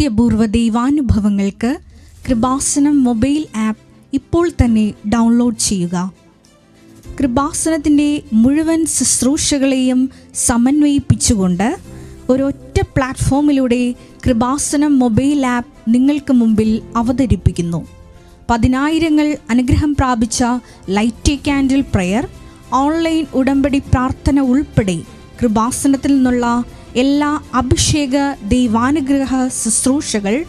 അത്യപൂർവ ദൈവാനുഭവങ്ങൾക്ക് Krupasanam mobile app ഇപ്പോൾ തന്നെ ഡൗൺലോഡ് ചെയ്യുക. കൃപാസനത്തിന്റെ മുഴുവൻ ശുശ്രൂഷകളെയും സമന്വയിപ്പിച്ചുകൊണ്ട് ഒരൊറ്റ പ്ലാറ്റ്ഫോമിലൂടെ കൃപാസനം മൊബൈൽ ആപ്പ് നിങ്ങൾക്ക് മുമ്പിൽ അവതരിപ്പിക്കുന്നു. പതിനായിരങ്ങൾ അനുഗ്രഹം പ്രാപിച്ച ലൈറ്റ് ക്യാൻഡിൽ പ്രയർ ഓൺലൈൻ ഉടമ്പടി പ്രാർത്ഥന ഉൾപ്പെടെ കൃപാസനത്തിൽ നിന്നുള്ള എല്ലാ അഭിഷേക ദൈവാനുഗ്രഹ ശുശ്രൂഷകൾ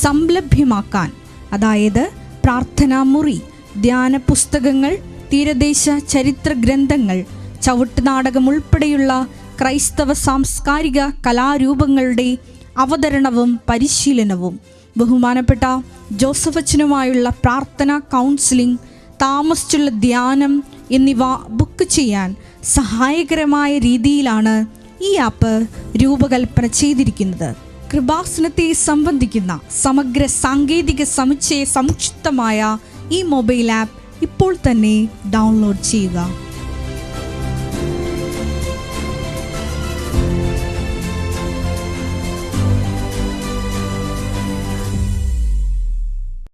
സംലഭ്യമാക്കാൻ അതായത് പ്രാർത്ഥനാ മുറി ധ്യാന പുസ്തകങ്ങൾ തീരദേശ ചരിത്ര ഗ്രന്ഥങ്ങൾ ചവിട്ടുനാടകം ഉൾപ്പെടെയുള്ള ക്രൈസ്തവ സാംസ്കാരിക കലാരൂപങ്ങളുടെ അവതരണവും പരിശീലനവും. ബഹുമാനപ്പെട്ട ജോസഫ് ജോസഫച്ചനുമായുള്ള പ്രാർത്ഥന കൗൺസിലിംഗ് താമസിച്ചുള്ള ധ്യാനം എന്നിവ ബുക്ക് ചെയ്യാൻ സഹായകരമായ രീതിയിലാണ് ഈ ആപ്പ് രൂപകൽപ്പന ചെയ്തിരിക്കുന്നത്. കൃപാസനത്തെ സംബന്ധിക്കുന്ന സമഗ്ര സാങ്കേതിക സമുച്ചയ സംക്ഷിപ്തമായ ഈ മൊബൈൽ ആപ്പ് ഇപ്പോൾ തന്നെ ഡൗൺലോഡ് ചെയ്യുക.